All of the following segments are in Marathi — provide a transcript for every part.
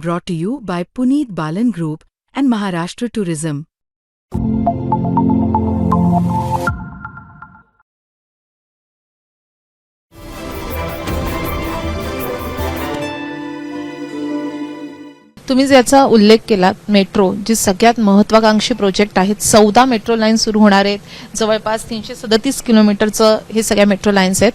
brought to you by Puneet Balan Group and Maharashtra Tourism. तुम्ही ज्याचा उल्लेख केला मेट्रो जी सगळ्यात महत्वाकांक्षी प्रोजेक्ट आहेत चौदा मेट्रो लाईन सुरू होणार आहेत. जवळपास तीनशे सदतीस किलोमीटरचं हे सगळ्या मेट्रो लाईन्स आहेत.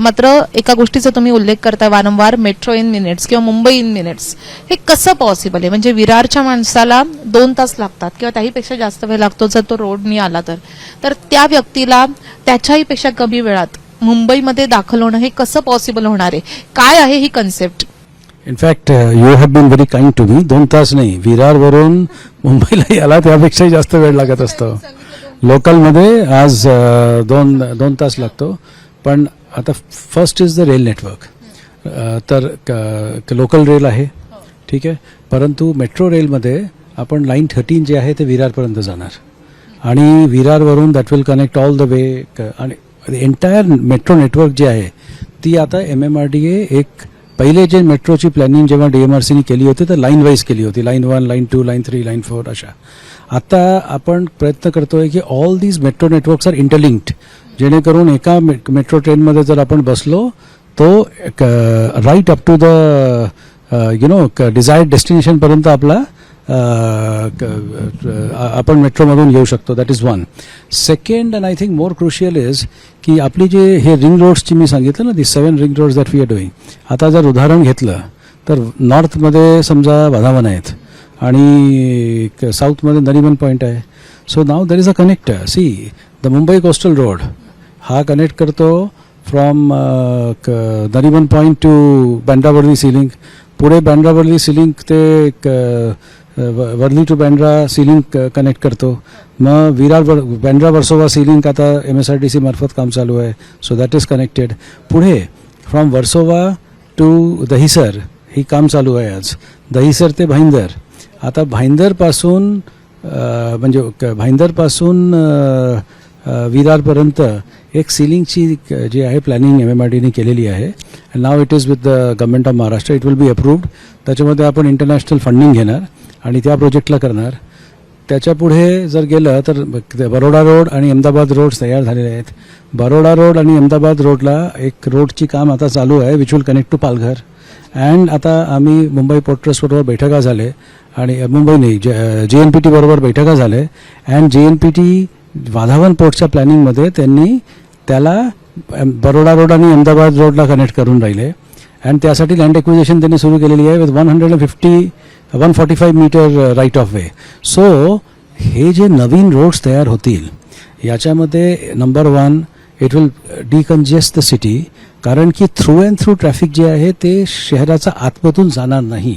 मात्र एका गोष्टीचा तुम्ही उल्लेख करताय वारंवार मेट्रो इन मिनिट्स किंवा मुंबई इन मिनिट्स हे कसं पॉसिबल आहे? म्हणजे विरारच्या माणसाला दोन तास लागतात किंवा त्याहीपेक्षा जास्त वेळ लागतो जर तो रोडनी आला तर. तर त्या व्यक्तीला त्याच्याहीपेक्षा कमी वेळात मुंबईमध्ये दाखल होणं हे कसं पॉसिबल होणार आहे? काय आहे ही concept in fact you have been very kind to me दोन तास नाही. विरारवरून मुंबईला याला त्यापेक्षाही जास्त वेळ लागत असतो. लोकलमध्ये आज uh, दोन दोन तास लागतो. पण आता first is the rail network तर लोकल रेल आहे. ठीक आहे? परंतु मेट्रो रेलमध्ये आपण लाईन थर्टीन जे आहे ते विरारपर्यंत जाणार. आणि विरारवरून that will connect all the way आणि एंटायर मेट्रो नेटवर्क जे आहे ती आता M M R D A एक पहिले जे मेट्रोची प्लॅनिंग जेव्हा डी एम आर सीने केली होती तर लाईन वाईज केली होती. Line one line two line three line four अशा. आता आपण प्रयत्न करतोय की all these metro networks are interlinked जेणेकरून एका मेट्रो ट्रेनमध्ये जर आपण बसलो तो right up to the you know desired डेस्टिनेशनपर्यंत आपला आपण मेट्रोमधून येऊ शकतो. That is one second and I think more crucial is की आपली जे हे रिंग रोड्सची मी सांगितलं ना the seven ring roads that we are doing आता जर उदाहरण घेतलं तर नॉर्थमध्ये समजा बधावन आहेत आणि क- साऊथमध्ये नरिमन पॉईंट आहे. So now there is a connect see the Mumbai coastal road हा कनेक्ट करतो from Nariman point two बँड्रावर्ली ceiling पुढे बँड्रावर्ली सिलिंग ते Worli to Bandra ceiling connect करतो. मग विरार वर- बँड्रा वर्सोवा सिलिंग आता M S R T C मार्फत काम चालू आहे. सो दॅट इज कनेक्टेड पुढे फ्रॉम वर्सोवा टू दहिसर ही काम चालू आहे आज. दहिसर ते भाईंदर. आता भाईंदरपासून म्हणजे भाईंदरपासून विरारपर्यंत एक सिलिंगची जी आहे प्लॅनिंग एम एम आर डीने केलेली आहे. Now it is with the government of Maharashtra it will be approved त्याच्यामध्ये आपण इंटरनॅशनल फंडिंग घेणार. आणि त्या प्रोजेक्टला करणार. त्याच्या पुढे जर गेलं तर बरोडा रोड आणि अहमदाबाद रोड तयार झालेले आहेत. बरोडा रोड आणि अहमदाबाद रोडला एक रोडची काम आता चालू आहे which will connect to Palghar. And आता आम्ही मुंबई पोर्ट ट्रस्टबरोबर बैठका झाले आणि मुंबई नाही जे एन पी टी बरोबर बैठका झाले. And J N P T Vadhavan पोर्टच्या प्लॅनिंगमध्ये त्यांनी त्याला बरोडा रोड आणि अहमदाबाद रोडला कनेक्ट करून राहिले. अँड त्यासाठी लँड एक्विजेशन त्यांनी सुरू केलेली आहे with one hundred and fifty one forty five meter right of way so हे जे नवीन रोड्स तयार होतील याच्यामध्ये number one it will decongest the city कारण की थ्रू अँड थ्रू ट्रॅफिक जे आहे ते शहराचा आतमधून जाणार नाही.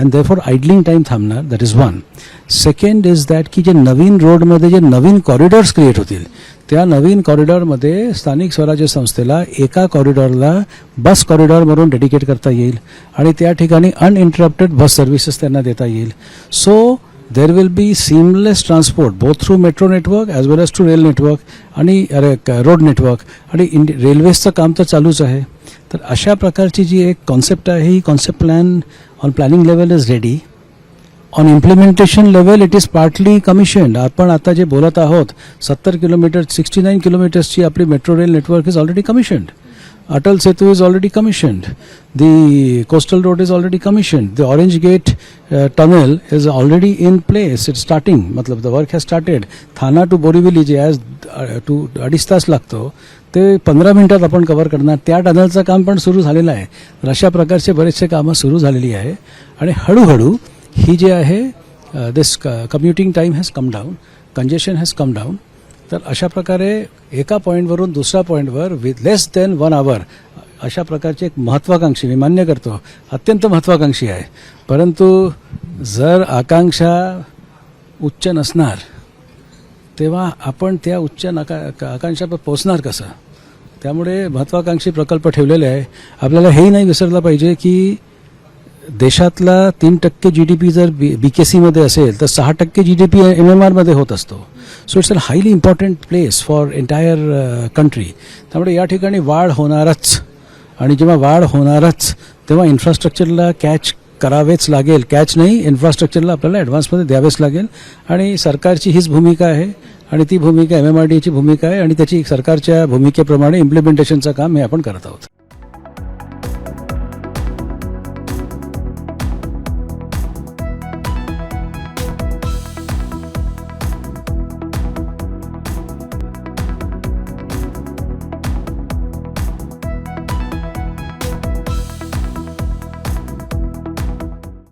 अँड देफॉर आयडलिंग टाईम थांबणार. That is one second is that की जे नवीन रोडमध्ये जे नवीन कॉरिडॉर्स क्रिएट होतील त्या नवीन कॉरिडॉरमध्ये स्थानिक स्वराज्य संस्थेला एका कॉरिडॉरला बस कॉरिडॉर म्हणून डेडिकेट करता येईल. आणि त्या ठिकाणी अनइंटरप्टेड बस सर्व्हिसेस त्यांना देता येईल. So there will be seamless transport both through metro network as well as to rail network आणि अरे रोड नेटवर्क आणि इंड रेल्वेजचं काम तर चालूच आहे. तर अशा प्रकारची जी एक कॉन्सेप्ट आहे ही concept plan on planning level is ready on implementation level it is partly commissioned आपण आता जे बोलत आहोत सत्तर किलोमीटर सिक्स्टी नाईन किलोमीटर्सची आपली metro rail network is already commissioned Atal Setu is already commissioned the coastal road is already commissioned the orange gate tunnel is already in place it starting मतलब the work has started Thana to Borivali जे ॲज टू अडीच तास लागतो ते पंधरा मिनिटात आपण कव्हर करणार. त्या टनलचं काम पण सुरू झालेलं आहे. तर अशा प्रकारचे बरेचसे कामं सुरू झालेली आहे. आणि हळूहळू ही जी आहे this commuting time has come down congestion has come down तर अशा प्रकारे एका पॉईंटवरून दुसऱ्या पॉईंटवर with less than one hour अशा प्रकारची एक महत्त्वाकांक्षी मी मान्य करतो अत्यंत महत्त्वाकांक्षी आहे. परंतु जर आकांक्षा उच्च नसणार तेव्हा आपण त्या उच्च नका आकांक्षावर पोचणार कसं? त्यामुळे महत्त्वाकांक्षी प्रकल्प ठेवलेले आहे. आपल्याला हेही नाही विसरलं पाहिजे की देशातला तीन टक्के जी डी पी जर बी बी के सीमध्ये असेल तर सहा टक्के G D P M M आरमध्ये होत असतो. So it's a highly important place for entire country त्यामुळे या ठिकाणी वाढ होणारच. आणि जेव्हा वाढ होणारच तेव्हा इन्फ्रास्ट्रक्चरला कॅच करावेच लागेल. कॅच नाही इन्फ्रास्ट्रक्चरला आपल्याला ॲडव्हान्समध्ये द्यावेच लागेल. आणि सरकारची हीच भूमिका आहे. आणि ती भूमिका एम एम आर डीची भूमिका आहे. आणि त्याची सरकारच्या भूमिकेप्रमाणे इम्प्लिमेंटेशनचं काम हे आपण करत आहोत.